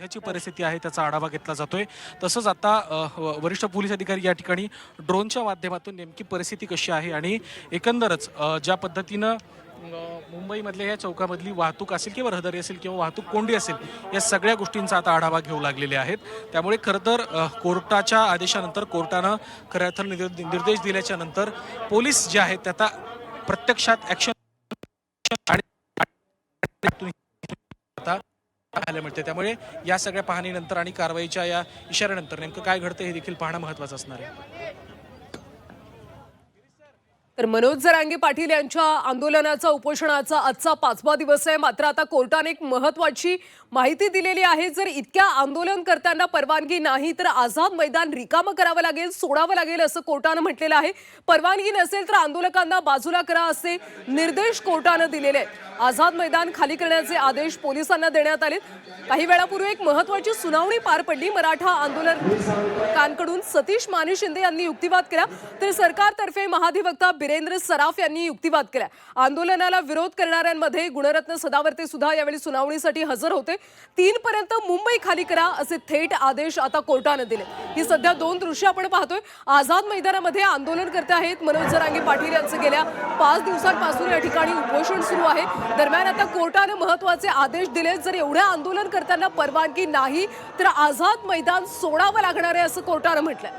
सध्याची परिस्थिती आहे त्याचा आढावा घेतला जातोय. तसंच आता हो, वरिष्ठ पोलीस अधिकारी या ठिकाणी ड्रोनच्या माध्यमातून नेमकी परिस्थिती कशी आहे आणि एकंदरच ज्या पद्धतीनं मुंबईमधल्या या चौकामधली वाहतूक असेल किंवा रहदारी असेल किंवा वाहतूक कोंडी असेल या सगळ्या गोष्टींचा आता आढावा घेऊ लागलेले आहेत. त्यामुळे खरं तर कोर्टाच्या आदेशानंतर कोर्टानं खऱ्या अर्थानं निर्देश दिल्याच्या नंतर पोलीस जे आहेत त्याचा आता प्रत्यक्षात ॲक्शन आणि आता पाहायला मिळते. त्यामुळे या सगळ्या पाहणीनंतर आणि कारवाईच्या या इशाऱ्यानंतर नेमकं काय घडतं हे देखील पाहणं महत्वाचं असणार आहे. तर मनोज जरांगे पाटील यांच्या आंदोलनाचा उपोषणाचा आजचा पाचवा दिवस आहे मात्र आता कोर्टाने एक महत्वाची माहिती दिलेली आहे. जर इतक्या आंदोलनकर्त्यांना परवानगी नाही तर आझाद मैदान रिकामं करावं लागेल सोडावं लागेल असं कोर्टानं म्हटलेलं आहे. परवानगी नसेल तर आंदोलकांना बाजूला करा असे निर्देश कोर्टानं दिलेले आहेत. आझाद मैदान खाली करण्याचे आदेश पोलिसांना देण्यात आले काही वेळापूर्वी एक महत्वाची सुनावणी पार पडली. मराठा आंदोलनकांकडून सतीश माने शिंदे यांनी युक्तिवाद केला. तर सरकारतर्फे महाधिवक्ता बिरेंद्र सराफ यांनी युक्तिवाद केला. आंदोलनाला विरोध करणाऱ्यांमध्ये गुणरत्न सदावर्ते सुद्धा यावेळी सुनावणीसाठी हजर होते. तीन पर्यंत मुंबई खाली करा असे थेट आदेश आता कोर्टानं दिले ही सध्या दोन दृश्य आपण पाहतोय. आझाद मैदानामध्ये आंदोलन करते आहेत. मनोज जरांगे पाटील यांचं गेल्या पाच दिवसांपासून या ठिकाणी उपोषण सुरू आहे. दरम्यान आता कोर्टाने महत्त्वाचे आदेश दिले जर एवढ्या आंदोलन करताना परवानगी नाही तर आझाद मैदान सोडावं लागणार आहे असं कोर्टानं म्हटलंय.